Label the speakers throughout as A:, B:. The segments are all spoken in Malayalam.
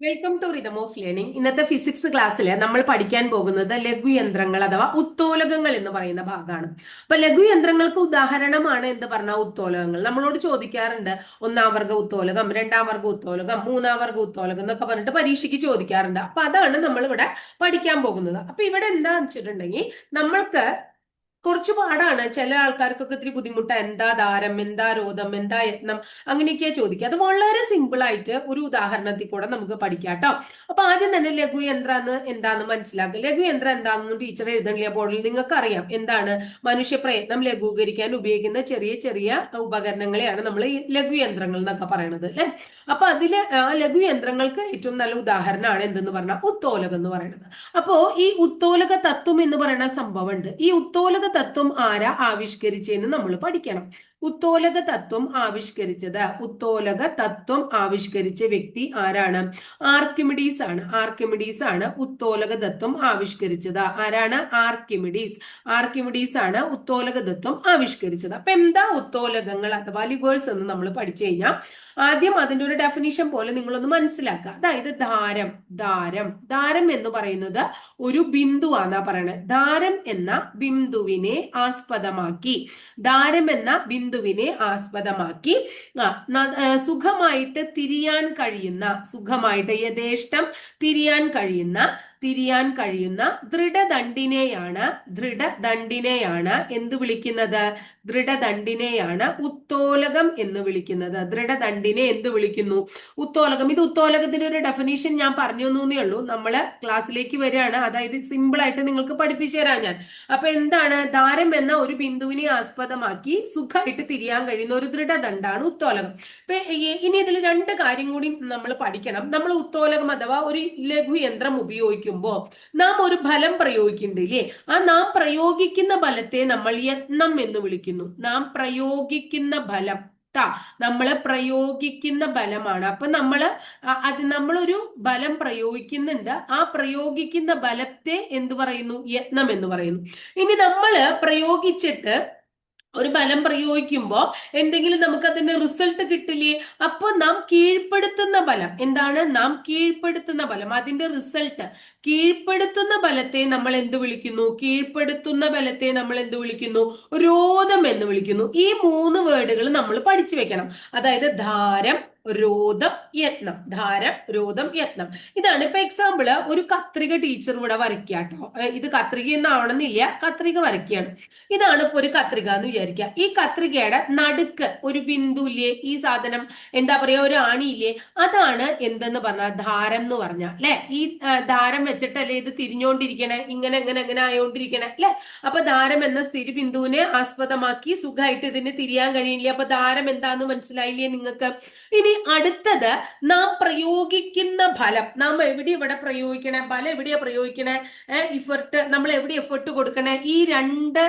A: Welcome to rhythm of learning ഇന്നത്തെ ഫിസിക്സ് ക്ലാസ്സിൽ നമ്മൾ പഠിക്കാൻ പോകുന്നത് ലഘുയന്ത്രങ്ങൾ അഥവാ ഉത്തോലകങ്ങൾ എന്ന് പറയുന്ന ഭാഗമാണ് അപ്പൊ ലഘുയന്ത്രങ്ങൾക്ക് ഉദാഹരണമാണ് എന്ത് പറഞ്ഞ ഉത്തോലകങ്ങൾ? നമ്മളോട് ചോദിക്കാറുണ്ട് ഒന്നാം വർഗ ഉത്തോലകം രണ്ടാം വർഗ ഉത്തോലകം മൂന്നാം വർഗ ഉത്തോലകം എന്നൊക്കെ പറഞ്ഞിട്ട് പരീക്ഷയ്ക്ക് ചോദിക്കാറുണ്ട്. അപ്പൊ അതാണ് നമ്മൾ ഇവിടെ പഠിക്കാൻ പോകുന്നത്. അപ്പൊ ഇവിടെ എന്താ വെച്ചിട്ടുണ്ടെങ്കിൽ നമ്മൾക്ക് കുറച്ച് പാടാണ്. ചില ആൾക്കാർക്കൊക്കെ ഇത്തിരി ബുദ്ധിമുട്ട്. എന്താ ദാരം? എന്താ രോധം? എന്താ യത്നം? അങ്ങനെയൊക്കെയാ ചോദിക്കുക. അത് വളരെ സിമ്പിൾ ആയിട്ട് ഒരു ഉദാഹരണത്തിൽ കൂടെ നമുക്ക് പഠിക്കാം കേട്ടോ. അപ്പൊ ആദ്യം തന്നെ ലഘുയന്ത്രം എന്ന് എന്താന്ന് മനസ്സിലാക്കുക. ലഘുയന്ത്രം എന്താണെന്ന് ടീച്ചർ എഴുതണില്ല ബോർഡിൽ നിങ്ങൾക്ക് അറിയാം എന്താണ്? മനുഷ്യ പ്രയത്നം ലഘൂകരിക്കാൻ ഉപയോഗിക്കുന്ന ചെറിയ ചെറിയ ഉപകരണങ്ങളെയാണ് നമ്മൾ ഈ ലഘുയന്ത്രങ്ങൾ എന്നൊക്കെ പറയണത് അല്ലെ? അപ്പൊ അതിൽ ആ ലഘുയന്ത്രങ്ങൾക്ക് ഏറ്റവും നല്ല ഉദാഹരണമാണ് എന്തെന്ന് പറഞ്ഞാൽ ഉത്തോലകം എന്ന് പറയുന്നത്. അപ്പോ ഈ ഉത്തോലക തത്വം എന്ന് പറയുന്ന സംഭവം ഉണ്ട് ഈ ഉത്തോലക തത്വം ആരാ ആവിഷ്കരിച്ചെന്ന് നമ്മൾ പഠിക്കണം. ഉത്തോലക തത്വം ആവിഷ്കരിച്ചത്. ഉത്തോലക തത്വം ആവിഷ്കരിച്ച വ്യക്തി ആരാണ്? ആർക്കിമിഡീസ് ആണ്. ആർക്കിമിഡീസ് ആണ് ഉത്തോലക തത്വം ആവിഷ്കരിച്ചത്. ആരാണ്? ആർക്കിമിഡീസ്. ആർക്കിമിഡീസ് ആണ് ഉത്തോലക തത്വം ആവിഷ്കരിച്ചത്. അപ്പൊ എന്താ ഉത്തോലകങ്ങൾ അഥവാ ലിവേഴ്സ് എന്ന് നമ്മൾ പഠിച്ചു കഴിഞ്ഞാൽ ആദ്യം അതിന്റെ ഒരു ഡെഫിനിഷൻ പോലെ നിങ്ങളൊന്ന് മനസ്സിലാക്കുക. അതായത് ധാരം ധാരം. ധാരം എന്ന് പറയുന്നത് ഒരു ബിന്ദുവാന്നാ പറയണത് ധാരം എന്ന ബിന്ദുവിനെ ആസ്പദമാക്കി. ധാരം എന്ന ബിന്ദു ബിന്ദുവിനെ ആസ്പദമാക്കി. സുഖമായിട്ട് തിരിയാൻ കഴിയുന്ന സുഖമായിട്ട് യഥേഷ്ടം തിരിയാൻ കഴിയുന്ന തിരിയാൻ കഴിയുന്ന ദൃഢദണ്ഡിനെയാണ് ദൃഢദണ്ഡിനെയാണ് എന്ത് വിളിക്കുന്നത്? ദൃഢദണ്ഡിനെയാണ് ഉത്തോലകം എന്ന് വിളിക്കുന്നത്. ദൃഢദണ്ഡിനെ എന്ത് വിളിക്കുന്നു? ഉത്തോലകം. ഇത് ഉത്തോലകത്തിന്റെ ഒരു ഡെഫിനേഷൻ ഞാൻ പറഞ്ഞു തന്നേ ഉള്ളൂ. നമ്മൾ ക്ലാസ്സിലേക്ക് വരികയാണ്. അതായത് സിമ്പിൾ ആയിട്ട് നിങ്ങൾക്ക് പഠിപ്പിച്ചു തരാം ഞാൻ. അപ്പൊ എന്താണ്? ദാരം എന്ന ഒരു ബിന്ദുവിനെ ആസ്പദമാക്കി സുഖമായിട്ട് തിരിയാൻ കഴിയുന്ന ഒരു ദൃഢദണ്ഡാണ് ഉത്തോലകം. ഇപ്പൊ ഇനി ഇതിൽ രണ്ട് കാര്യം കൂടി നമ്മൾ പഠിക്കണം. നമ്മൾ ഉത്തോലകം അഥവാ ഒരു ലഘു യന്ത്രം ഉപയോഗിക്കും ഉപയോഗിക്കുമ്പോൾ നാം ഒരു ഫലം പ്രയോഗിക്കണ്ടില്ലേ ആ നാം പ്രയോഗിക്കുന്ന ഫലത്തെ നമ്മൾ യത്നം എന്ന് വിളിക്കുന്നു. നാം പ്രയോഗിക്കുന്ന ഫലം നമ്മൾ പ്രയോഗിക്കുന്ന ബലമാണ് അപ്പൊ നമ്മൾ അത് നമ്മളൊരു ബലം പ്രയോഗിക്കുന്നുണ്ട്. ആ പ്രയോഗിക്കുന്ന ബലത്തെ എന്ത് പറയുന്നു? യത്നം എന്ന് പറയുന്നു. ഇനി നമ്മൾ പ്രയോഗിച്ചിട്ട് ഒരു ബലം പ്രയോഗിക്കുമ്പോൾ എന്തെങ്കിലും നമുക്ക് അതിന്റെ റിസൾട്ട് കിട്ടില്ലേ? അപ്പോൾ നാം കീഴ്പ്പെടുത്തുന്ന ബലം. എന്താണ്? നാം കീഴ്പ്പെടുത്തുന്ന ബലം. അതിന്റെ റിസൾട്ട് കീഴ്പ്പെടുത്തുന്ന ബലത്തെ നമ്മൾ എന്ത് വിളിക്കുന്നു? കീഴ്പ്പെടുത്തുന്ന ബലത്തെ നമ്മൾ എന്ത് വിളിക്കുന്നു? രോധം എന്ന് വിളിക്കുന്നു. ഈ മൂന്ന് വേർഡുകൾ നമ്മൾ പഠിച്ചു വെക്കണം. അതായത് ധാരം രോധം യത്നം ധാരം രോദം യത്നം. ഇതാണ് ഇപ്പൊ എക്സാമ്പിൾ ഒരു കത്രിക ടീച്ചർ ഇവിടെ വരയ്ക്കുക കേട്ടോ. ഇത് കത്രിക എന്നാവണമെന്നില്ല കത്രിക വരയ്ക്കുകയാണ്. ഇതാണ് ഇപ്പൊ ഒരു കത്രിക എന്ന് വിചാരിക്കുക. ഈ കത്രികയുടെ നടുക്ക് ഒരു ബിന്ദു ഇല്ലേ? ഈ സാധനം എന്താ പറയാ ഒരു ആണിയില്ലേ അതാണ് എന്തെന്ന് പറഞ്ഞാൽ ധാരം എന്ന് പറഞ്ഞ അല്ലെ? ഈ ധാരം വെച്ചിട്ടല്ലേ ഇത് തിരിഞ്ഞോണ്ടിരിക്കണേ? ഇങ്ങനെ ഇങ്ങനെ ഇങ്ങനെ ആയോണ്ടിരിക്കണേ അല്ലെ? അപ്പൊ ധാരം എന്ന സ്ഥിരി ബിന്ദുവിനെ ആസ്പദമാക്കി സുഖമായിട്ട് ഇതിന് തിരിയാൻ കഴിയില്ല. അപ്പൊ ധാരം എന്താന്ന് മനസ്സിലായില്ലേ നിങ്ങൾക്ക്? ഇനി അടുത്തത് നാം പ്രയോഗിക്കുന്ന ഫലം. നാം എവിടെ ഇവിടെ പ്രയോഗിക്കണേ? ഫലം എവിടെയാ പ്രയോഗിക്കണേ? ഇഫർട്ട് നമ്മൾ എവിടെ എഫർട്ട് കൊടുക്കണേ? ഈ രണ്ട്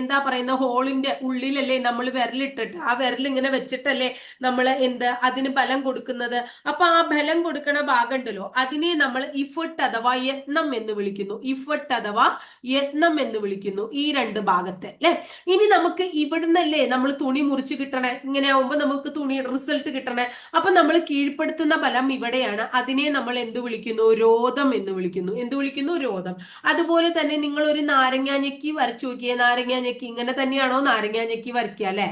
A: എന്താ പറയുന്ന ഹോളിന്റെ ഉള്ളിലല്ലേ നമ്മൾ വിരലിട്ടിട്ട്. ആ വിരൽ ഇങ്ങനെ വെച്ചിട്ടല്ലേ നമ്മൾ എന്ത് അതിന് ബലം കൊടുക്കുന്നത്. അപ്പൊ ആ ബലം കൊടുക്കണ ഭാഗം ഉണ്ടല്ലോ അതിനെ നമ്മൾ ഇഫർട്ട് അഥവാ യത്നം എന്ന് വിളിക്കുന്നു. ഇഫർട്ട് അഥവാ യത്നം എന്ന് വിളിക്കുന്നു ഈ രണ്ട് ഭാഗത്തെ. അല്ലെ? ഇനി നമുക്ക് ഇവിടുന്നല്ലേ നമ്മൾ തുണി മുറിച്ച് കിട്ടണേ? ഇങ്ങനെ ആവുമ്പോൾ നമുക്ക് തുണി റിസൾട്ട് കിട്ടണേ. അപ്പൊ നമ്മൾ കീഴ്പ്പെടുത്തുന്ന ഫലം ഇവിടെയാണ്. അതിനെ നമ്മൾ എന്ത് വിളിക്കുന്നു? രോധം എന്ന് വിളിക്കുന്നു. എന്ത് വിളിക്കുന്നു? രോധം. അതുപോലെ തന്നെ നിങ്ങൾ ഒരു നാരങ്ങാഞ്ഞക്കി വരച്ചു നോക്കിയേ. നാരങ്ങാഞ്ഞക്കി ഇങ്ങനെ തന്നെയാണോ നാരങ്ങാഞ്ഞക്കി വരയ്ക്കുക അല്ലെ?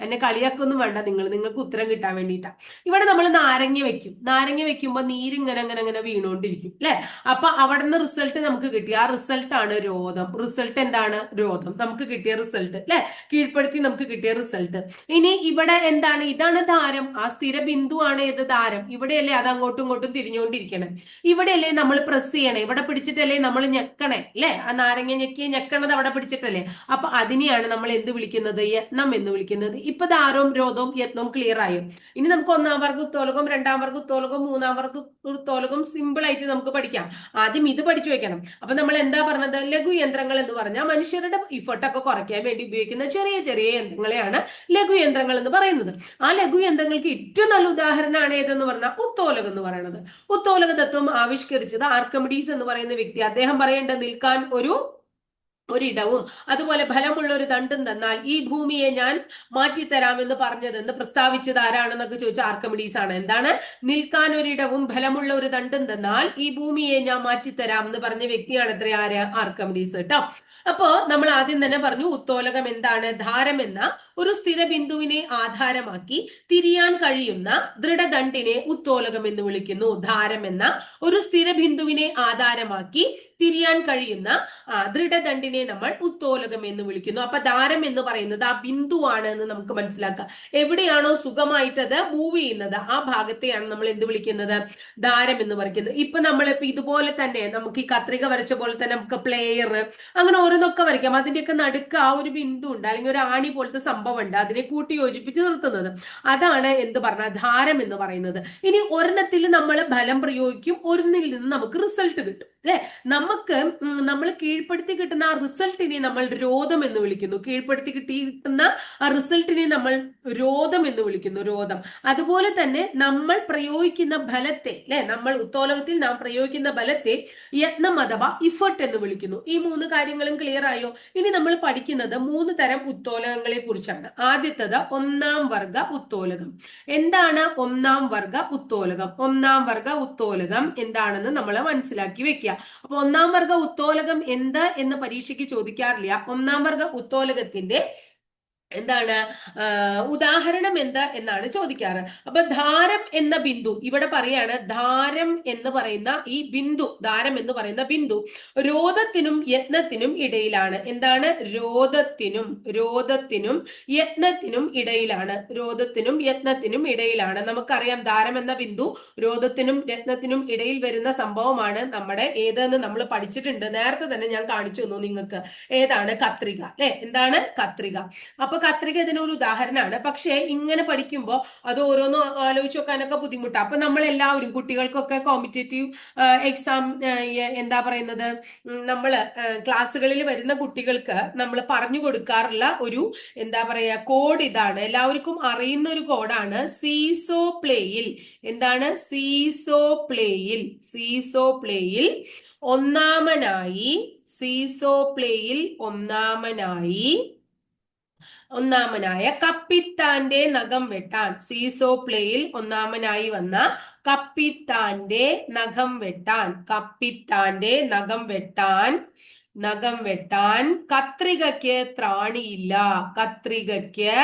A: എന്നെ കളിയാക്കൊന്നും വേണ്ട നിങ്ങൾ നിങ്ങൾക്ക് ഉത്തരം കിട്ടാൻ വേണ്ടിയിട്ടാ. ഇവിടെ നമ്മൾ നാരങ്ങ വെക്കും. നാരങ്ങ വെക്കുമ്പോൾ നീരിങ്ങനെ അങ്ങനെ അങ്ങനെ വീണുകൊണ്ടിരിക്കും അല്ലെ? അപ്പൊ അവിടെ നിന്ന് റിസൾട്ട് നമുക്ക് കിട്ടി. ആ റിസൾട്ട് ആണ് രോധം. റിസൾട്ട് എന്താണ്? രോധം. നമുക്ക് കിട്ടിയ റിസൾട്ട് അല്ലെ? കീഴ്പ്പെടുത്തി നമുക്ക് കിട്ടിയ റിസൾട്ട്. ഇനി ഇവിടെ എന്താണ്? ഇതാണ് ധാരം. ആ സ്ഥിര ബിന്ദുവാണ് ഏത് താരം. ഇവിടെയല്ലേ അത് അങ്ങോട്ടും ഇങ്ങോട്ടും തിരിഞ്ഞുകൊണ്ടിരിക്കണേ. ഇവിടെയല്ലേ നമ്മൾ പ്രസ് ചെയ്യണേ. ഇവിടെ പിടിച്ചിട്ടല്ലേ നമ്മൾ ഞെക്കണേ അല്ലെ? ആ നാരങ്ങ ഞെക്കിയ ഞെക്കണത് അവിടെ പിടിച്ചിട്ടല്ലേ? അപ്പൊ അതിനെയാണ് നമ്മൾ എന്ത് വിളിക്കുന്നത്? യത്നം എന്ന് വിളിക്കുന്നത്. ഇപ്പൊ ദാരവും രോധവും യത്നവും ക്ലിയർ ആയും? ഇനി നമുക്ക് ഒന്നാം വർഗ ഉത്തോലകം രണ്ടാം വർഗ ഉത്തോലകം മൂന്നാം വർഗ ഉത്തോലകം സിമ്പിൾ ആയിട്ട് നമുക്ക് പഠിക്കാം. ആദ്യം ഇത് പഠിച്ചു വെക്കണം. അപ്പൊ നമ്മൾ എന്താ പറഞ്ഞത്? ലഘു യന്ത്രങ്ങൾ എന്ന് പറഞ്ഞാൽ മനുഷ്യരുടെ ഇഫർട്ടൊക്കെ കുറയ്ക്കാൻ വേണ്ടി ഉപയോഗിക്കുന്ന ചെറിയ ചെറിയ യന്ത്രങ്ങളെയാണ് ലഘു യന്ത്രങ്ങൾ എന്ന് പറയുന്നത്. ആ ലഘു യന്ത്രങ്ങൾക്ക് ഏറ്റവും നല്ല ഉദാഹരണമാണ് ഏതെന്ന് പറഞ്ഞാൽ ഉത്തോലകം എന്ന് പറയുന്നത് ഉത്തോലക തത്വം ആവിഷ്കരിച്ചത് ആർക്കമിഡീസ് എന്ന് പറയുന്ന വ്യക്തി. അദ്ദേഹം പറയേണ്ടത് നിൽക്കാൻ ഒരു ഒരിടവും. അതുപോലെ ഫലമുള്ള ഒരു ദണ്ടും തന്നാൽ ഈ ഭൂമിയെ ഞാൻ മാറ്റിത്തരാമെന്ന് പറഞ്ഞതെന്ന് പ്രസ്താവിച്ചത് ആരാണെന്നൊക്കെ ചോദിച്ച ആർക്കമിഡീസ് ആണ്. എന്താണ്? നിൽക്കാൻ ഒരിടവും ഫലമുള്ള ഒരു ദണ്ടും തന്നാൽ ഈ ഭൂമിയെ ഞാൻ മാറ്റിത്തരാം എന്ന് പറഞ്ഞ വ്യക്തിയാണ് എത്ര? ആര്? ആർക്കമിഡീസ് കേട്ടോ. അപ്പോ നമ്മൾ ആദ്യം തന്നെ പറഞ്ഞു ഉത്തോലകം എന്താണ്? ധാരം എന്ന ഒരു സ്ഥിര ബിന്ദുവിനെ ആധാരമാക്കി തിരിയാൻ കഴിയുന്ന ദൃഢദണ്ഡിനെ ഉത്തോലകം എന്ന് വിളിക്കുന്നു. ധാരം എന്ന ഒരു സ്ഥിര ബിന്ദുവിനെ ആധാരമാക്കി തിരിയാൻ കഴിയുന്ന ആ, ദൃഢദണ്ഡിനെ നമ്മൾ ഉത്തോലകം എന്ന് വിളിക്കുന്നു. അപ്പൊ ദാരം എന്ന് പറയുന്നത് ആ ബിന്ദുവാണ് എന്ന് നമുക്ക് മനസ്സിലാക്കാം. എവിടെയാണോ സുഖമായിട്ട് അത് മൂവ് ചെയ്യുന്നത് ആ ഭാഗത്തെയാണ് നമ്മൾ എന്ത് വിളിക്കുന്നത്? ദാരം എന്ന് പറയുന്നത്. ഇപ്പൊ നമ്മൾ ഇപ്പൊ ഇതുപോലെ തന്നെ നമുക്ക് ഈ കത്രിക വരച്ച പോലെ തന്നെ നമുക്ക് പ്ലെയർ അങ്ങനെ ഓരോന്നൊക്കെ വരയ്ക്കാം. അതിന്റെയൊക്കെ നടുക്ക് ആ ഒരു ബിന്ദു ഉണ്ട് അല്ലെങ്കിൽ ഒരു ആണി പോലത്തെ സംഭവം ഉണ്ട് അതിനെ കൂട്ടി യോജിപ്പിച്ച് നിർത്തുന്നത്. അതാണ് എന്ത് പറഞ്ഞ ധാരം എന്ന് പറയുന്നത്. ഇനി ഒരെണ്ണത്തിൽ നമ്മൾ ഫലം പ്രയോഗിക്കും ഒരെണ്ണിൽ നിന്ന് നമുക്ക് റിസൾട്ട് കിട്ടും. അല്ലെ? നമുക്ക് നമ്മൾ കീഴ്പ്പെടുത്തി കിട്ടുന്ന ആ റിസൾട്ടിനെ നമ്മൾ രോധം എന്ന് വിളിക്കുന്നു. കീഴ്പ്പെടുത്തി കിട്ടി കിട്ടുന്ന ആ റിസൾട്ടിനെ നമ്മൾ രോധം എന്ന് വിളിക്കുന്നു രോധം. അതുപോലെ തന്നെ നമ്മൾ പ്രയോഗിക്കുന്ന ഫലത്തെ അല്ലെ? നമ്മൾ ഉത്തോലകത്തിൽ നാം പ്രയോഗിക്കുന്ന ഫലത്തെ യത്നം അഥവാ ഇഫർട്ട് എന്ന് വിളിക്കുന്നു. ഈ മൂന്ന് കാര്യങ്ങളും ക്ലിയർ ആയോ? ഇനി നമ്മൾ പഠിക്കുന്നത് മൂന്ന് തരം ഉത്തോലകങ്ങളെ കുറിച്ചാണ് ആദ്യത്തത് ഒന്നാം വർഗ ഉത്തോലകം. എന്താണ് ഒന്നാം വർഗ ഉത്തോലകം? ഒന്നാം വർഗ ഉത്തോലകം എന്താണെന്ന് നമ്മൾ മനസ്സിലാക്കി വെക്കുക അപ്പൊ ഒന്നാം വർഗ ഉത്തോലകം എന്ത് എന്ന് പരീക്ഷയ്ക്ക് ചോദിക്കാറില്ല. ഒന്നാം വർഗ ഉത്തോലകത്തിന്റെ എന്താണ്? ഉദാഹരണം എന്ത് എന്നാണ് ചോദിക്കാറ്. അപ്പൊ ധാരം എന്ന ബിന്ദു ഇവിടെ പറയാണ് ധാരം എന്ന് പറയുന്ന ഈ ബിന്ദു ധാരം എന്ന് പറയുന്ന ബിന്ദു രോധത്തിനും യത്നത്തിനും ഇടയിലാണ്. എന്താണ്? രോധത്തിനും രോധത്തിനും യത്നത്തിനും ഇടയിലാണ്. രോധത്തിനും യത്നത്തിനും ഇടയിലാണ്. നമുക്കറിയാം ധാരം എന്ന ബിന്ദു രോധത്തിനും യത്നത്തിനും ഇടയിൽ വരുന്ന സംഭവമാണ് നമ്മുടെ ഏതെന്ന് നമ്മൾ പഠിച്ചിട്ടുണ്ട്. നേരത്തെ തന്നെ ഞാൻ കാണിച്ചു തന്നു നിങ്ങൾക്ക്. ഏതാണ്? കത്രിക. അല്ലെ? എന്താണ്? കത്രിക. അപ്പൊ കത്രിക ഇതിനൊരു ഉദാഹരണമാണ്. പക്ഷേ ഇങ്ങനെ പഠിക്കുമ്പോൾ അത് ഓരോന്നും ആലോചിച്ച് നോക്കാനൊക്കെ ബുദ്ധിമുട്ടാണ് അപ്പൊ നമ്മൾ എല്ലാവരും കുട്ടികൾക്കൊക്കെ കോമ്പറ്റേറ്റീവ് എക്സാം എന്താ പറയുന്നത്? നമ്മൾ ക്ലാസ്സുകളിൽ വരുന്ന കുട്ടികൾക്ക് നമ്മൾ പറഞ്ഞു കൊടുക്കാറുള്ള ഒരു എന്താ പറയുക കോഡ് ഇതാണ്. എല്ലാവർക്കും അറിയുന്ന ഒരു കോഡാണ് സീസോ പ്ലേയിൽ എന്താണ്? സീസോ പ്ലേയിൽ സീസോ പ്ലേയിൽ ഒന്നാമനായി സീസോ പ്ലേയിൽ ഒന്നാമനായി ഒന്നാമനായ കപ്പിത്താന്റെ നഖം വെട്ടാൻ സീസോ പ്ലേയിൽ ഒന്നാമനായി വന്ന കപ്പിത്താന്റെ നഖം വെട്ടാൻ കപ്പിത്താന്റെ നഖം വെട്ടാൻ നഖം വെട്ടാൻ കത്രികയ്ക്ക് ത്രാണിയില്ല. കത്രികയ്ക്ക്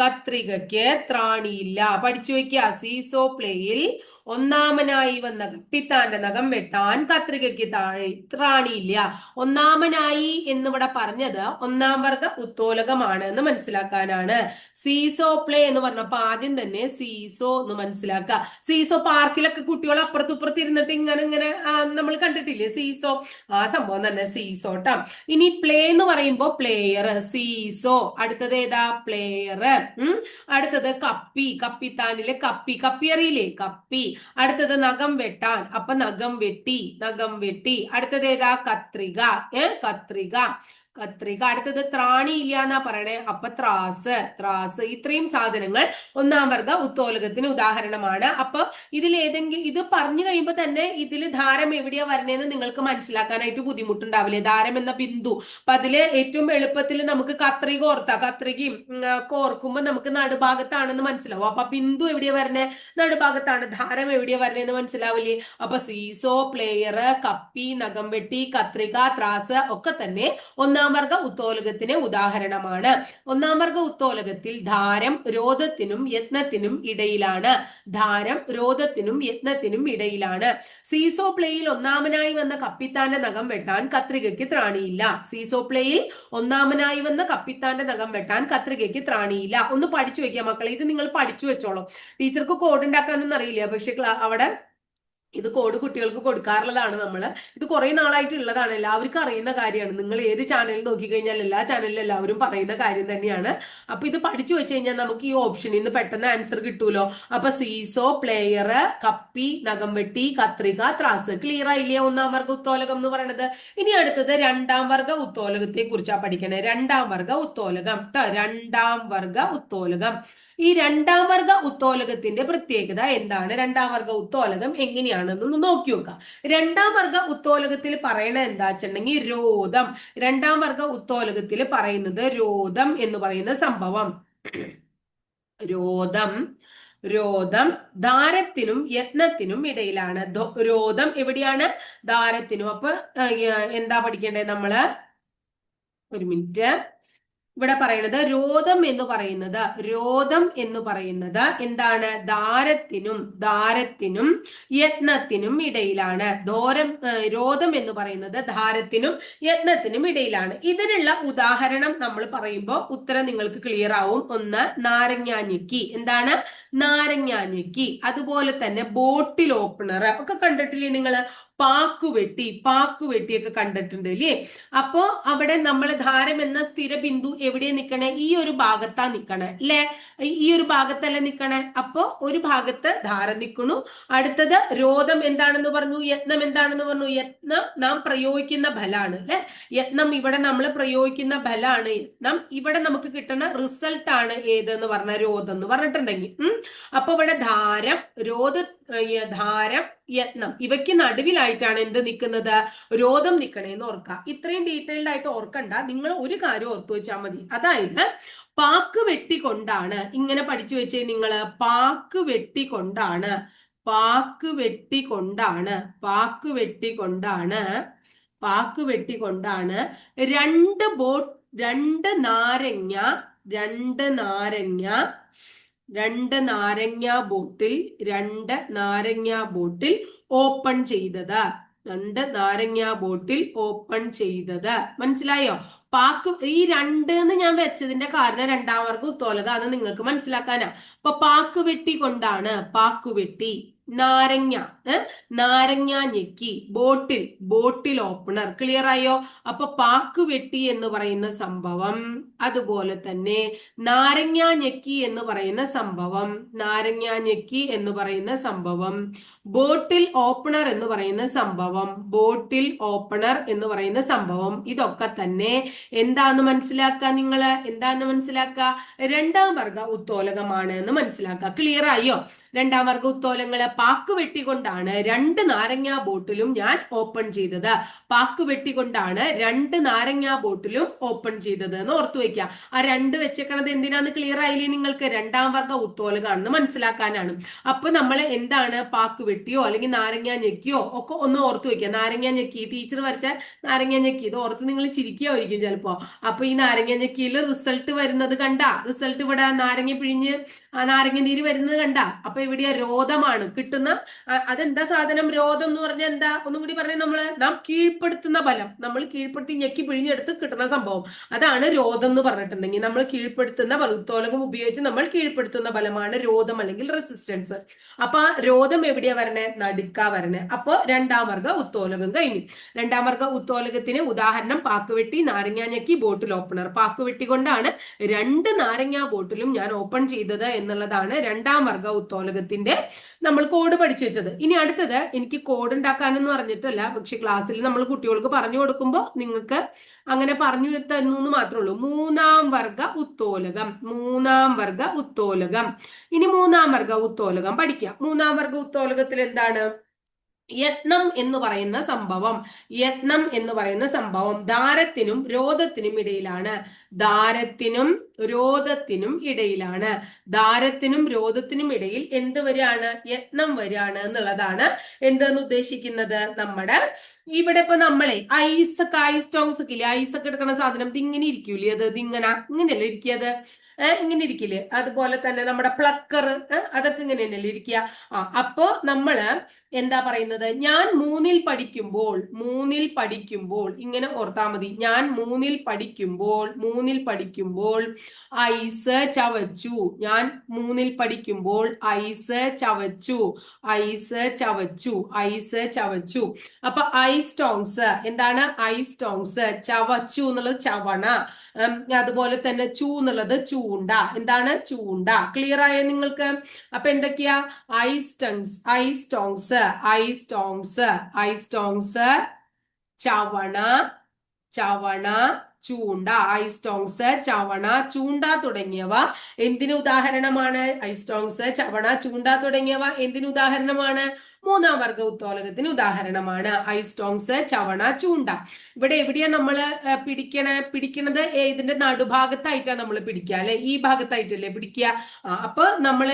A: കത്രികയ്ക്ക് ത്രാണിയില്ല. പഠിച്ചു വയ്ക്കുക. സീസോ പ്ലേയിൽ ഒന്നാമനായി വന്ന പിത്താന്റെ നഖം വെട്ടാൻ കത്രികയ്ക്ക് താഴെ ത്രാണിയില്ല. ഒന്നാമനായി എന്നിവിടെ പറഞ്ഞത് ഒന്നാം വർഗ ഉത്തോലകമാണ് എന്ന് മനസ്സിലാക്കാനാണ്. സീസോ പ്ലേ എന്ന് പറഞ്ഞപ്പോ ആദ്യം തന്നെ സീസോ എന്ന് മനസ്സിലാക്കുക. സീസോ പാർക്കിലൊക്കെ കുട്ടികൾ അപ്പുറത്തുപ്പുറത്ത് ഇരുന്നിട്ട് ഇങ്ങനെ ഇങ്ങനെ നമ്മൾ കണ്ടിട്ടില്ലേ സീസോ ആ സംഭവം തന്നെ സീസോ ട്ടാ. ഇനി പ്ലേ എന്ന് പറയുമ്പോ പ്ലേയർ സീസോ അടുത്തത് ഏതാ? പ്ലെയർ ഉം? അടുത്തത് കപ്പി കപ്പിത്താനിലെ കപ്പി. കപ്പി അറിയില്ലേ? കപ്പി. അടുത്തത് നഖം വെട്ടാൻ. അപ്പൊ നഖം വെട്ടി നഖം വെട്ടി. അടുത്തത് ഏതാ? കത്രിക. ഏ? കത്രിക. കത്രിക. അടുത്തത് ത്രാണി ഇല്ല എന്നാ പറയണേ. അപ്പൊ ത്രാസ് ത്രാസ്. ഇത്രയും സാധനങ്ങൾ ഒന്നാം വർഗ ഉത്തോലകത്തിന് ഉദാഹരണമാണ്. അപ്പൊ ഇതിൽ ഏതെങ്കിലും ഇത് പറഞ്ഞു കഴിയുമ്പോൾ തന്നെ ഇതിൽ ധാരം എവിടെയാ വരണേന്ന് നിങ്ങൾക്ക് മനസ്സിലാക്കാനായിട്ട് ബുദ്ധിമുട്ടുണ്ടാവില്ലേ? ധാരം എന്ന ബിന്ദു. അപ്പൊ അതിൽ ഏറ്റവും എളുപ്പത്തിൽ നമുക്ക് കത്രിക ഓർത്താ. കത്രികയും ഓർക്കുമ്പോൾ നമുക്ക് നടുഭാഗത്താണെന്ന് മനസ്സിലാവും. അപ്പൊ ബിന്ദു എവിടെയാ വരണേ? നടുഭാഗത്താണ്. ധാരം എവിടെയാ വരണേന്ന് മനസ്സിലാവില്ലേ? അപ്പൊ സീസോ പ്ലെയർ കപ്പി നഖം വെട്ടി കത്രിക ത്രാസ് ഒക്കെ തന്നെ ഒന്നാം വർഗ ഉത്തോലകത്തിന് ഉദാഹരണമാണ്. ഒന്നാം വർഗ ഉത്തോലകത്തിൽ ധാരം രോധത്തിനും യത്നത്തിനും ഇടയിലാണ്. ധാരം രോധത്തിനും യത്നത്തിനും ഇടയിലാണ്. സീസോ പ്ലേയിൽ ഒന്നാമനായി വന്ന കപ്പിത്താന്റെ നഖം വെട്ടാൻ കത്രികയ്ക്ക് ത്രാണിയില്ല. സീസോ പ്ലേയിൽ ഒന്നാമനായി വന്ന കപ്പിത്താന്റെ നഖം വെട്ടാൻ കത്രികയ്ക്ക് ത്രാണിയില്ല. ഒന്ന് പഠിച്ചു വെക്കുക മക്കളെ ഇത് നിങ്ങൾ പഠിച്ചു വെച്ചോളൂ. ടീച്ചർക്ക് കോഡ് ഉണ്ടാക്കാനൊന്നും അറിയില്ല പക്ഷെ അവിടെ ഇത് കോഡ് കുട്ടികൾക്ക് കൊടുക്കാറുള്ളതാണ് നമ്മൾ ഇത് കുറെ നാളായിട്ട് ഉള്ളതാണ് എല്ലാവർക്കും അറിയുന്ന കാര്യമാണ്. നിങ്ങൾ ഏത് ചാനലിൽ നോക്കിക്കഴിഞ്ഞാൽ എല്ലാ ചാനലിലും എല്ലാവരും പറയുന്ന കാര്യം തന്നെയാണ്. അപ്പൊ ഇത് പഠിച്ചു വെച്ച് കഴിഞ്ഞാൽ നമുക്ക് ഈ ഓപ്ഷനിൽ നിന്ന് പെട്ടെന്ന് ആൻസർ കിട്ടൂലോ? അപ്പൊ സീസോ പ്ലെയർ കപ്പി നഖം വെട്ടി കത്രിക ത്രാസ്. ക്ലിയർ ആയില്ലേ? ഒന്നാം വർഗ ഉത്തോലകം എന്ന് പറയുന്നത് ഇനി അടുത്തത് രണ്ടാം വർഗ ഉത്തോലകത്തെ കുറിച്ചാണ് പഠിക്കണേ. രണ്ടാം വർഗ ഉത്തോലകം. രണ്ടാം വർഗ ഉത്തോലകം. ഈ രണ്ടാം വർഗ ഉത്തോലകത്തിന്റെ പ്രത്യേകത എന്താണ്? രണ്ടാം വർഗ ഉത്തോലകം എങ്ങനെയാണെന്നൊന്ന് നോക്കി നോക്കാം. രണ്ടാം വർഗ ഉത്തോലകത്തിൽ പറയണ എന്താ വെച്ചിട്ടുണ്ടെങ്കിൽ രോധം. രണ്ടാം വർഗ ഉത്തോലകത്തിൽ പറയുന്നത് രോധം എന്ന് പറയുന്ന സംഭവം. രോധം രോധം ദാരത്തിനും യത്നത്തിനും ഇടയിലാണ്. രോധം എവിടെയാണ്? ദാരത്തിനും അപ്പൊ എന്താ പഠിക്കേണ്ടത് നമ്മൾ? ഒരു മിനിറ്റ്. ഇവിടെ പറയുന്നത് രോധം എന്ന് പറയുന്നത് രോധം എന്ന് പറയുന്നത് എന്താണ്? ദാരത്തിനും ദാരത്തിനും യത്നത്തിനും ഇടയിലാണ്. ദോരം രോധം എന്ന് പറയുന്നത് ധാരത്തിനും യത്നത്തിനും ഇടയിലാണ്. ഇതിനുള്ള ഉദാഹരണം നമ്മൾ പറയുമ്പോൾ ഉത്തരം നിങ്ങൾക്ക് ക്ലിയർ ആവും. ഒന്ന് നാരങ്ങാഞ്ഞിക്കി എന്താണ്? നാരങ്ങാഞ്ഞിക്കി അതുപോലെ തന്നെ ബോട്ടിൽ ഓപ്പണർ ഒക്കെ കണ്ടിട്ടില്ലേ നിങ്ങൾ? പാക്കുവെട്ടി പാക്കുവെട്ടിയൊക്കെ കണ്ടിട്ടുണ്ട് അല്ലേ അപ്പോ അവിടെ നമ്മൾ ധാരം എന്ന സ്ഥിര ബിന്ദു എവിടെ നിൽക്കണേ ഈ ഒരു ഭാഗത്താ നിൽക്കണേ അല്ലെ ഈ ഒരു ഭാഗത്തല്ല നിൽക്കണേ അപ്പോ ഒരു ഭാഗത്ത് ധാരം നിൽക്കുന്നു അടുത്തത് രോധം എന്താണെന്ന് പറഞ്ഞു യത്നം എന്താണെന്ന് പറഞ്ഞു. യത്നം നാം പ്രയോഗിക്കുന്ന ഫലാണ് അല്ലെ യത്നം ഇവിടെ നമ്മൾ പ്രയോഗിക്കുന്ന ഫലാണ് യത്നം ഇവിടെ നമുക്ക് കിട്ടുന്ന റിസൾട്ട് ആണ് ഏതെന്ന് പറഞ്ഞ രോധം എന്ന് പറഞ്ഞിട്ടുണ്ടെങ്കിൽ. അപ്പൊ ഇവിടെ ധാരം രോധ ധാരം യത്നം. ഇവയ്ക്ക് നടുവിലായിട്ടാണ് എന്ത് നിൽക്കുന്നത് രോധം നിൽക്കണേന്ന് ഓർക്കുക ഇത്രയും ഡീറ്റെയിൽഡ് ആയിട്ട് ഓർക്കണ്ട. നിങ്ങൾ ഒരു കാര്യം ഓർത്തു വെച്ചാൽ മതി. അതായത് പാക്ക് വെട്ടിക്കൊണ്ടാണ് ഇങ്ങനെ പഠിച്ചു വെച്ചേ നിങ്ങൾ പാക്ക് വെട്ടിക്കൊണ്ടാണ് പാക്ക് വെട്ടിക്കൊണ്ടാണ് പാക്ക് വെട്ടിക്കൊണ്ടാണ് പാക്ക് വെട്ടിക്കൊണ്ടാണ് രണ്ട് ബോട്ട് രണ്ട് നാരങ്ങ രണ്ട് നാരങ്ങ രണ്ട് നാരങ്ങ ബോട്ടിൽ രണ്ട് നാരങ്ങ ബോട്ടിൽ ഓപ്പൺ ചെയ്തത്. രണ്ട് നാരങ്ങ ബോട്ടിൽ ഓപ്പൺ ചെയ്തത്. മനസ്സിലായോ? പാക്ക് ഈ രണ്ട് എന്ന് ഞാൻ വെച്ചതിന്റെ കാരണം രണ്ടാം വർഗം അത് നിങ്ങൾക്ക് മനസ്സിലാക്കാനാ. അപ്പൊ പാക്ക് വെട്ടി കൊണ്ടാണ്. പാക്കുവെട്ടി നാരങ്ങ നാരങ്ങ ഞെക്കി ബോട്ടിൽ ബോട്ടിൽ ഓപ്പണർ. ക്ലിയർ ആയോ? അപ്പൊ പാക്ക് വെട്ടി എന്ന് പറയുന്ന സംഭവം. അതുപോലെ തന്നെ നാരങ്ങ ഞെക്കി എന്ന് പറയുന്ന സംഭവം. നാരങ്ങ ഞെക്കി എന്ന് പറയുന്ന സംഭവം. ബോട്ടിൽ ഓപ്പണർ എന്ന് പറയുന്ന സംഭവം. ബോട്ടിൽ ഓപ്പണർ എന്ന് പറയുന്ന സംഭവം. ഇതൊക്കെ തന്നെ എന്താന്ന് മനസ്സിലാക്കുക നിങ്ങൾ എന്താന്ന് മനസ്സിലാക്കുക രണ്ടാം വർഗ ഉത്തോലകമാണ് എന്ന് മനസ്സിലാക്കുക ക്ലിയർ ആയോ? രണ്ടാം വർഗ ഉത്തോലങ്ങൾ പാക്ക് വെട്ടിക്കൊണ്ടാണ് രണ്ട് നാരങ്ങ ബോട്ടിലും ഞാൻ ഓപ്പൺ ചെയ്തത്. പാക്ക് വെട്ടിക്കൊണ്ടാണ് രണ്ട് നാരങ്ങ ബോട്ടിലും ഓപ്പൺ ചെയ്തത് എന്ന് ഓർത്തു വെക്കുക. ആ രണ്ട് വെച്ചേക്കണത് എന്തിനാന്ന് ക്ലിയർ ആയില്ലേ നിങ്ങൾക്ക്? രണ്ടാം വർഗ ഉത്തോലകാണെന്ന് മനസ്സിലാക്കാനാണ്. അപ്പൊ നമ്മൾ എന്താണ് പാക്ക് വെട്ടിയോ അല്ലെങ്കിൽ നാരങ്ങ ഞെക്കിയോ ഒക്കെ ഒന്ന് ഓർത്തു വെക്കുക. നാരങ്ങ ഞെക്കി ടീച്ചർ വരച്ചാൽ നാരങ്ങ ഞെക്കി. ഇത് ഓർത്ത് നിങ്ങൾ ചിരിക്കുകയായിരിക്കും ചിലപ്പോ. അപ്പൊ ഈ നാരങ്ങ ഞെക്കിയിൽ റിസൾട്ട് വരുന്നത് കണ്ട? റിസൾട്ട് ഇവിടെ നാരങ്ങ പിഴിഞ്ഞ് ആ നാരങ്ങ നീര് വരുന്നത് കണ്ട? അപ്പൊ ഇവിടെ രോധമാണ്. കിട്ടുന്ന അതെന്താ സാധനം? രോധം എന്ന് പറഞ്ഞാൽ എന്താ? ഒന്നും കൂടി പറഞ്ഞാൽ നമ്മൾ നാം കീഴ്പ്പെടുത്തുന്ന ബലം നമ്മൾ കീഴ്പ്പെടുത്തി ഞെക്കി പിഴിഞ്ഞെടുത്ത് കിട്ടുന്ന സംഭവം. അതാണ് രോധം എന്ന് പറഞ്ഞിട്ടുണ്ടെങ്കിൽ നമ്മൾ കീഴ്പ്പെടുത്തുന്ന ബലുത്തോലകം ഉപയോഗിച്ച് നമ്മൾ കീഴ്പ്പെടുത്തുന്ന ബലമാണ് രോധം അല്ലെങ്കിൽ റെസിസ്റ്റൻസ് അപ്പൊ ആ രോധം എവിടെയാ വരണേ? നടുക്കാ വരണേ. അപ്പൊ രണ്ടാം വർഗ ഉത്തോലകം കഴിഞ്ഞു. രണ്ടാം വർഗ ഉത്തോലകത്തിന് ഉദാഹരണം പാക്കുവെട്ടി നാരങ്ങ ഞെക്കി ബോട്ടിൽ ഓപ്പണർ. പാക്കുവെട്ടി കൊണ്ടാണ് രണ്ട് നാരങ്ങ ബോട്ടിലും ഞാൻ ഓപ്പൺ ചെയ്തത് എന്നുള്ളതാണ് രണ്ടാം വർഗ ഉത്തോലകം മൂലകത്തിന്റെ നമ്മൾ കോഡ് പഠിച്ചു വെച്ചത്. ഇനി അടുത്തത് എനിക്ക് കോഡ് ഉണ്ടാക്കാനെന്ന് പറഞ്ഞിട്ടല്ല പക്ഷെ ക്ലാസ്സിൽ നമ്മൾ കുട്ടികൾക്ക് പറഞ്ഞു കൊടുക്കുമ്പോൾ നിങ്ങൾക്ക് അങ്ങനെ പറഞ്ഞു തന്നു എന്ന് മാത്രമേ ഉള്ളൂ. മൂന്നാം വർഗ ഉത്തോലകം. മൂന്നാം വർഗ ഉത്തോലകം. ഇനി മൂന്നാം വർഗ ഉത്തോലകം പഠിക്കാം. മൂന്നാം വർഗ ഉത്തോലകത്തിൽ എന്താണ്? യത്നം എന്ന് പറയുന്ന സംഭവം. യത്നം എന്ന് പറയുന്ന സംഭവം ദാരത്തിനും രോധത്തിനും ഇടയിലാണ്. ദാരത്തിനും രോധത്തിനും ഇടയിലാണ്. ദാരത്തിനും രോധത്തിനും ഇടയിൽ എന്ത് വരികയാണ് യത്നം വരികയാണ് എന്നുള്ളതാണ് എന്തെന്ന് ഉദ്ദേശിക്കുന്നത്? നമ്മുടെ ഇവിടെ ഇപ്പൊ നമ്മളെ ഐസൊക്കെ ഐസ്റ്റോങ്സ് ഒക്കെ ഇല്ലേ? ഐസൊക്കെ എടുക്കുന്ന സാധനം ഇതിങ്ങനെ ഇരിക്കൂലേ? അത് ഇതിങ്ങനെ ഇങ്ങനെയല്ലേ ഇരിക്കുക ഇങ്ങനെ ഇരിക്കില്ലേ? അതുപോലെ തന്നെ നമ്മുടെ പ്ലക്കർ അതൊക്കെ ഇങ്ങനെ തന്നെയല്ലേ ഇരിക്കുക? ആ അപ്പോ നമ്മൾ എന്താ പറയുന്നത്? ഞാൻ മൂന്നിൽ പഠിക്കുമ്പോൾ മൂന്നിൽ പഠിക്കുമ്പോൾ ഇങ്ങനെ ഓർത്താ മതി. ഞാൻ മൂന്നിൽ പഠിക്കുമ്പോൾ മൂന്നിൽ പഠിക്കുമ്പോൾ ഐസ് ചവച്ചു. ഞാൻ മൂന്നിൽ പഠിക്കുമ്പോൾ ഐസ് ചവച്ചു. ഐസ് ചവച്ചു. ഐസ് ചവച്ചു. അപ്പൊ ഐ സ്റ്റോങ്സ് എന്താണ് ഐ സ്റ്റോങ്സ്? ചവച്ചു എന്നുള്ളത് ചവണ. അതുപോലെ തന്നെ ചൂ എന്നുള്ളത് ചൂണ്ട. എന്താണ്? ചൂണ്ട. ക്ലിയർ ആയ നിങ്ങൾക്ക്? അപ്പൊ എന്തൊക്കെയാ? Ice tongs ice tongs ice tongs ice tongs ചവണ ചവണ ചൂണ്ട ഐസ്റ്റോങ്സ് ചവണ ചൂണ്ട തുടങ്ങിയവ എന്തിനു ഉദാഹരണമാണ്? ഐസ്റ്റോങ്സ് ചവണ ചൂണ്ട തുടങ്ങിയവ എന്തിനു ഉദാഹരണമാണ്? മൂന്നാം വർഗ ഉത്തോലകത്തിന് ഉദാഹരണമാണ്. ഐസ്റ്റോങ്സ് ചവണ ചൂണ്ട. ഇവിടെ എവിടെയാ നമ്മൾ പിടിക്കണ പിടിക്കണത്? ഇതിന്റെ നടുഭാഗത്തായിട്ടാണ് നമ്മൾ പിടിക്കുക അല്ലെ? ഈ ഭാഗത്തായിട്ടല്ലേ പിടിക്കുക. അപ്പൊ നമ്മൾ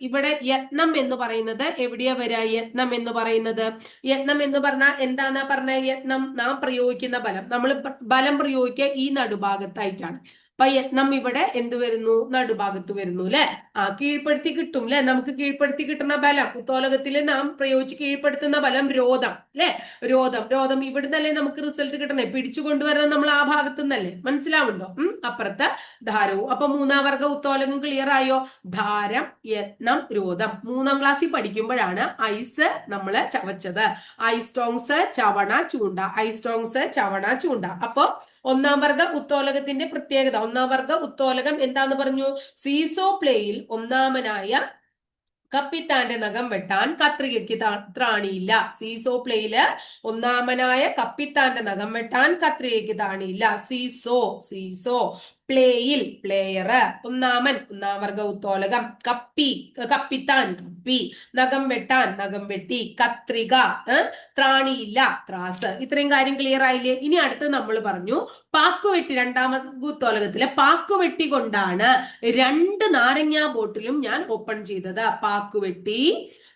A: ഇവിടെ യത്നം എന്ന് പറയുന്നത് എവിടെയാ വരിക യത്നം എന്ന് പറയുന്നത്? യത്നം എന്ന് പറഞ്ഞാൽ എന്താന്നാ പറഞ്ഞ യത്നം? നാം പ്രയോഗിക്കുന്ന ബലം. നമ്മൾ ബലം പ്രയോഗിക്കുക ഈ നടുഭാഗത്തായിട്ടാണ്. അപ്പൊ യത്നം ഇവിടെ എന്ത് വരുന്നു? നടുഭാഗത്ത് വരുന്നു അല്ലെ ആ കീഴ്പ്പെടുത്തി കിട്ടും അല്ലെ നമുക്ക് കീഴ്പ്പെടുത്തി കിട്ടുന്ന ബലം. ഉത്തോലകത്തിൽ നാം പ്രയോഗിച്ച് കീഴ്പ്പെടുത്തുന്ന ബലം രോധം അല്ലെ രോധം. രോധം ഇവിടുന്നല്ലേ നമുക്ക് റിസൾട്ട് കിട്ടണേ പിടിച്ചു കൊണ്ടുവരണം നമ്മൾ ആ ഭാഗത്തു നിന്നല്ലേ മനസ്സിലാവുണ്ടോ? ഉം അപ്പുറത്തെ ധാരവും. അപ്പൊ മൂന്നാം വർഗ ഉത്തോലകം ക്ലിയർ ആയോ? ധാരം യത്നം രോധം. മൂന്നാം ക്ലാസ്സിൽ പഠിക്കുമ്പോഴാണ് ഐസ് നമ്മൾ ചവച്ചത്. ഐസ്റ്റോങ്സ് ചവണ ചൂണ്ട. ഐസ്റ്റോങ്സ് ചവണ ചൂണ്ട. അപ്പോ ഒന്നാം വർഗ ഉത്തോലകത്തിന്റെ പ്രത്യേകത. ഒന്നാം വർഗ ഉത്തോലകം എന്താന്ന് പറഞ്ഞു? സീസോ പ്ലേയിൽ ഒന്നാമനായ കപ്പിത്താന്റെ നഖം വെട്ടാൻ കത്രികയ്ക്ക് താണിയില്ല സീസോ പ്ലേയിൽ ഒന്നാമനായ കപ്പിത്താന്റെ നഖം വെട്ടാൻ കത്രികയ്ക്ക് താണിയില്ല സീസോ സീസോ. പ്ലേയിൽ പ്ലേയർ ഒന്നാമൻ ഒന്നാം വർഗ ഉത്തോലകം. കപ്പി കപ്പിത്താൻ കപ്പി. നഖം വെട്ടാൻ നഖം വെട്ടി. കത്രിക? ത്രാണിയില്ല ത്രാസ്. ഇത്രയും കാര്യം ക്ലിയർ ആയില്ലേ? ഇനി അടുത്ത് നമ്മൾ പറഞ്ഞു പാക്കുവെട്ടി രണ്ടാമത് ഉത്തോലകത്തിലെ പാക്കുവെട്ടി കൊണ്ടാണ് രണ്ട് നാരങ്ങ ബോട്ടിലും ഞാൻ ഓപ്പൺ ചെയ്തത്. പാക്കുവെട്ടി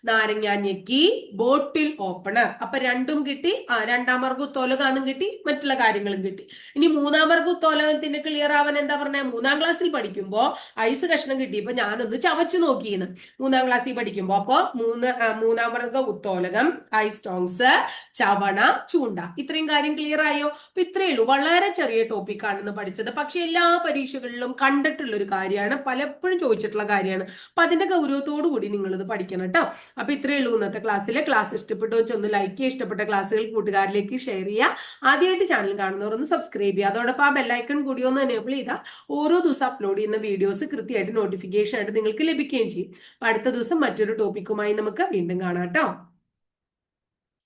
A: നാരങ്ങ ഞെക്കി ബോട്ടിൽ ഓപ്പണർ അപ്പൊ രണ്ടും കിട്ടി. ആ രണ്ടാം വർഗത്തോലകാന്നും കിട്ടി. മറ്റുള്ള കാര്യങ്ങളും കിട്ടി. ഇനി മൂന്നാം വർഗത്തോലകത്തിന്റെ ക്ലിയർ ആവാൻ എന്താ പറഞ്ഞ? മൂന്നാം ക്ലാസ്സിൽ പഠിക്കുമ്പോ ഐസ് കഷ്ണം കിട്ടിയപ്പോ ഞാനൊന്ന് ചവച്ചു നോക്കിയെന്ന് മൂന്നാം ക്ലാസ്സിൽ പഠിക്കുമ്പോ അപ്പൊ മൂന്ന് മൂന്നാം വർഗ ഉത്തോലകം ഐസ്റ്റോങ്സ് ചവണ ചൂണ്ട. ഇത്രയും കാര്യം ക്ലിയർ ആയോ? അപ്പൊ ഇത്രയേ ഉള്ളൂ. വളരെ ചെറിയ ടോപ്പിക് ആണെന്ന് പഠിച്ചത്. പക്ഷെ എല്ലാ പരീക്ഷകളിലും കണ്ടിട്ടുള്ള ഒരു കാര്യമാണ്. പലപ്പോഴും ചോദിച്ചിട്ടുള്ള കാര്യമാണ്. അപ്പൊ അതിന്റെ ഗൗരവത്തോടു കൂടി നിങ്ങൾ ഇത് പഠിക്കണം കേട്ടോ അപ്പൊ ഇത്രയേ ഉള്ളൂ ഇന്നത്തെ ക്ലാസ്സിലെ. ക്ലാസ് ഇഷ്ടപ്പെട്ടു വെച്ച് ഒന്ന് ലൈക്ക് ചെയ്യുക. ഇഷ്ടപ്പെട്ട ക്ലാസ്സുകൾ കൂട്ടുകാരിലേക്ക് ഷെയർ ചെയ്യുക. ആദ്യമായിട്ട് ചാനൽ കാണുന്നവർ ഒന്ന് സബ്സ്ക്രൈബ് ചെയ്യുക. അതോടൊപ്പം ആ ബെല്ലൈക്കൺ കൂടി ഒന്ന് എനേബിൾ ചെയ്താൽ ഓരോ ദിവസം അപ്ലോഡ് ചെയ്യുന്ന വീഡിയോസ് കൃത്യമായിട്ട് നോട്ടിഫിക്കേഷൻ ആയിട്ട് നിങ്ങൾക്ക് ലഭിക്കുകയും ചെയ്യും. അപ്പൊ അടുത്ത ദിവസം മറ്റൊരു ടോപ്പിക്കുമായി നമുക്ക് വീണ്ടും കാണാം കേട്ടോ